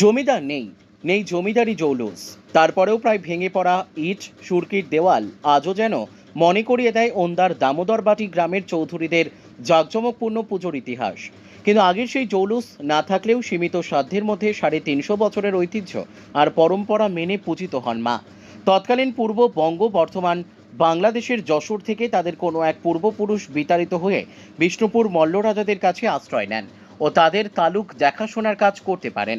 জমিদার নেই নেই জমিদারি জৌলুস। তারপরেও প্রায় ভেঙে পড়া ইট, সুরকির দেওয়াল আজও যেন মনে করিয়ে দেয় ওন্দার দামোদরবাটি গ্রামের চৌধুরীদের জাঁকজমকপূর্ণ পুজোর ইতিহাস। কিন্তু আগের সেই জৌলুস না থাকলেও সীমিত সাধ্যের মধ্যে সাড়ে তিনশো বছরের ঐতিহ্য আর পরম্পরা মেনে পূজিত হন মা। তৎকালীন পূর্ব বঙ্গ বর্তমান বাংলাদেশের যশোর থেকে তাদের কোনো এক পূর্বপুরুষ বিতাড়িত হয়ে বিষ্ণুপুর মল্লরাজাদের কাছে আশ্রয় নেন ও তাদের তালুক দেখাশোনার কাজ করতে পারেন।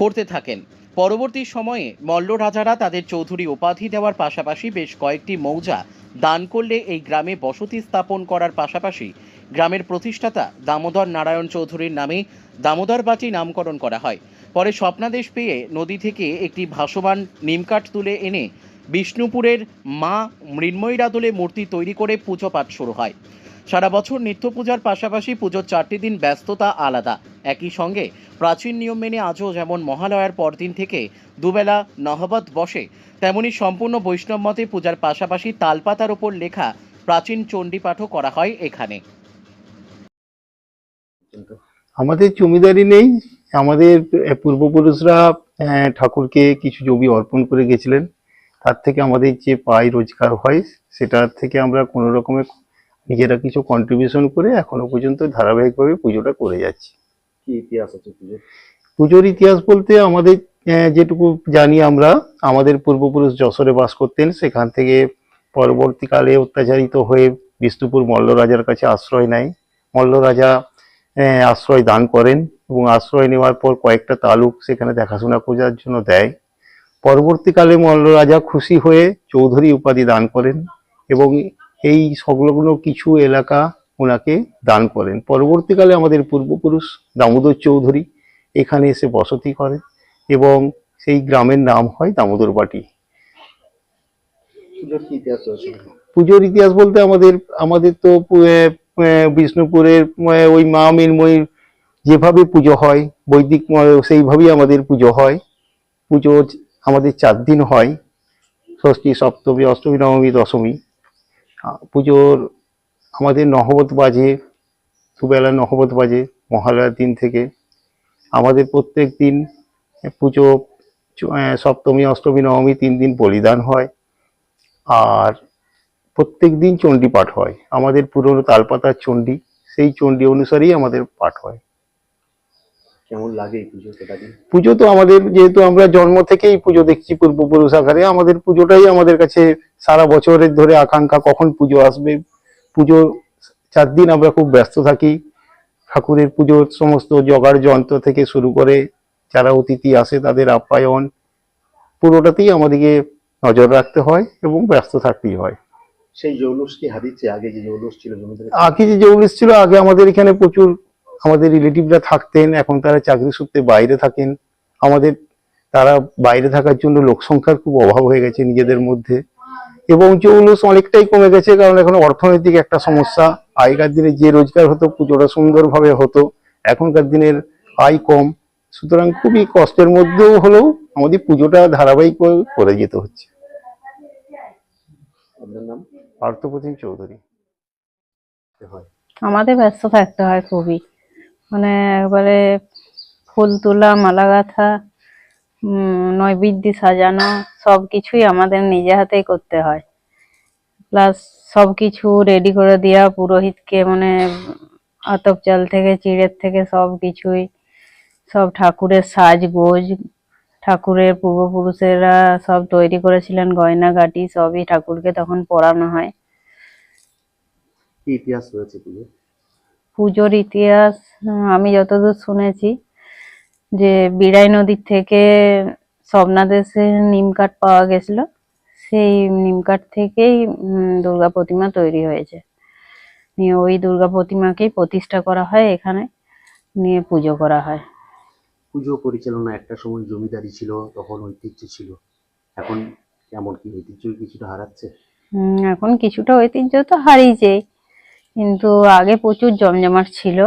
করতে থাকেন। পরবর্তী সময়ে মল্ল রাজারা তাদের চৌধুরী উপাধি দেওয়ার পাশাপাশি বেশ কয়েকটি মৌজা দান করলে এই গ্রামে বসতি স্থাপন করার পাশাপাশি গ্রামের প্রতিষ্ঠাতা দামোদর নারায়ণ চৌধুরীর নামে দামোদরবাটি নামকরণ করা হয়। পরে স্বপ্নাদেশ পেয়ে নদী থেকে একটি ভাসমান নিমকাঠ তুলে এনে বিষ্ণুপুরের মা মৃন্ময়ীর আদলে মূর্তি তৈরি করে পুজো পাঠ শুরু হয়। সারা বছর নিত্য পূজার পাশাপাশি পুজোর চারটি দিন ব্যস্ততা আলাদা। একই সঙ্গে প্রাচীন নিয়ম মেনে আজও যেমন মহালয়ার পরদিন থেকে দুবেলা নহবত বসে, তেমনি সম্পূর্ণ বৈষ্ণব মতে পূজার পাশাপাশি তালপাতার ওপর লেখা প্রাচীন চণ্ডীপাঠও করা হয় এখানে। আমাদের জমিদারি নেই, আমাদের পূর্বপুরুষরা ঠাকুরকে কিছু জমি অর্পণ করে গেছিলেন। তার থেকে আমাদের যে পাই রোজগার হয়, সেটার থেকে আমরা কোনো রকমের নিজেরা কিছু কন্ট্রিবিউশন করে এখনও পর্যন্ত ধারাবাহিকভাবে পুজোটা করে যাচ্ছি। কি ইতিহাস আছে পুজোর? পুজোর ইতিহাস বলতে আমাদের যেটুকু জানি আমরা আমাদের পূর্বপুরুষ যশোরে বাস করতেন সেখান থেকে পরবর্তীকালে অত্যাচারিত হয়ে বিষ্ণুপুর মল্ল রাজার কাছে আশ্রয় নেয়। মল্ল রাজা আশ্রয় দান করেন এবং আশ্রয় নেওয়ার পর কয়েকটা তালুক সেখানে দেখাশোনা করার জন্য দেয়। পরবর্তীকালে মল্ল রাজা খুশি হয়ে চৌধুরী উপাধি দান করেন এবং এই সংলগ্ন কিছু এলাকা ওনাকে দান করেন। পরবর্তীকালে আমাদের পূর্বপুরুষ দামোদর চৌধুরী এখানে এসে বসতি করেন এবং সেই গ্রামের নাম হয় দামোদর বাটি। পুজোর ইতিহাস বলতে আমাদের আমাদের তো বিষ্ণুপুরের ওই মা মৃন্ময়ীর যেভাবে পুজো হয় বৈদিক ম- সেইভাবেই আমাদের পুজো হয়। পুজো আমাদের চার দিন হয় ষষ্ঠী সপ্তমী অষ্টমী নবমী দশমী। পুজোর আমাদের নহবত বাজে দুবেলা নহবত বাজে, মহালয়ার দিন থেকে। আমাদের প্রত্যেক দিন পুজো সপ্তমী, অষ্টমী, নবমী তিন দিন বলিদান হয়। আর প্রত্যেক দিন চণ্ডী পাঠ হয়। আমাদের পুরনো তালপাতার চণ্ডী, সেই চণ্ডী অনুসারেই আমাদের পাঠ হয়। কেমন লাগে এই পুজো সেটা পুজো তো আমাদের যেহেতু আমরা জন্ম থেকেই পুজো দেখছি পূর্বপুরুষ আকারে আমাদের পুজোটাই আমাদের কাছে সারা বছরের ধরে আকাঙ্ক্ষা কখন পুজো আসবে। পুজো চার দিন আমরা খুব ব্যস্ত থাকি। ঠাকুরের পুজোর সমস্ত জগার যন্ত্র থেকে শুরু করে যারা অতিথি আসে তাদের আপ্যায়ন পুরোটাতেই আমাদেরকে নজর রাখতে হয় এবং ব্যস্ত থাকতেই হয়। সেই জৌলুস কি হারিয়েছে? আগে যে জৌলুস ছিল আগে যে জৌলিস ছিল আগে আমাদের এখানে প্রচুর আমাদের রিলেটিভরা থাকতেন এখন তারা চাকরি সূত্রে বাইরে থাকেন। আমাদের তারা বাইরে থাকার জন্য লোক সংখ্যার খুব অভাব হয়ে গেছে নিজেদের মধ্যে। এবং জৌলুস অনেকটাই কমে গেছে কারণ এখন অর্থনৈতিক একটা সমস্যা। আগেকার দিনে যে রোজগার হতো পুজোটা সুন্দরভাবে হতো। এখনকার দিনের আয় কম। সুতরাং খুবই কষ্টের মধ্যেও হলেও আমাদের পুজোটা ধারাবাহিক করে যেতে হচ্ছে। পার্থপ্রতিম চৌধুরী। হয় আমাদের ব্যস্ত থাকতে হয় খুবই। মানে একবারে ফুল তোলা, মালা গাঁথা নৈবেদ্য সাজানো সব কিছুই আমাদের নিজে হাতেই করতে হয়। প্লাস সব কিছু রেডি করে দেওয়া পুরোহিতকে মানে আতপ চাল থেকে, চিড়ের থেকে সব কিছুই সব ঠাকুরের সাজগোজ ঠাকুরের পূর্বপুরুষেরা সব তৈরি করেছিলেন, গয়না, গাটি, সবই ঠাকুরকে তখন পরানো হয়। ইতিহাস রয়েছে পুজো পুজোর ইতিহাস আমি যতদূর শুনেছি যে বিড়াই নদীর থেকে স্বপ্নাদেশে নিম কাঠ পাওয়া গেছিল সেই নিম কাঠ থেকেই দুর্গা প্রতিমা তৈরি হয়েছে। নিয়ে ওই দুর্গা প্রতিমাকেই প্রতিষ্ঠা করা হয় এখানে নিয়ে পুজো করা হয়। পুজো পরিচালনা একটা সময় জমিদারি ছিল তখন ঐতিহ্য ছিল। এখন কেমন কি? ঐতিহ্য কিছুটা হারাচ্ছে? এখন কিছুটা ঐতিহ্য তো হারিয়েছে কিন্তু আগে প্রচুর জমজমাট ছিল।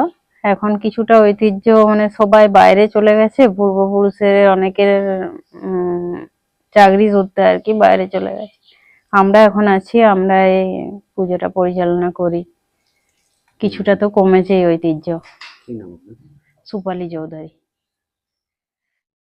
এখন কিছুটা ঐতিহ্য মানে সবাই বাইরে চলে গেছে পূর্বপুরুষের অনেকের চাকরি সূত্রে আর কি বাইরে চলে গেছে। আমরা এখন আছি আমরা এই পুজোটা পরিচালনা করি। কিছুটা তো কমেছে এই ঐতিহ্য। সুপালি চৌধুরী।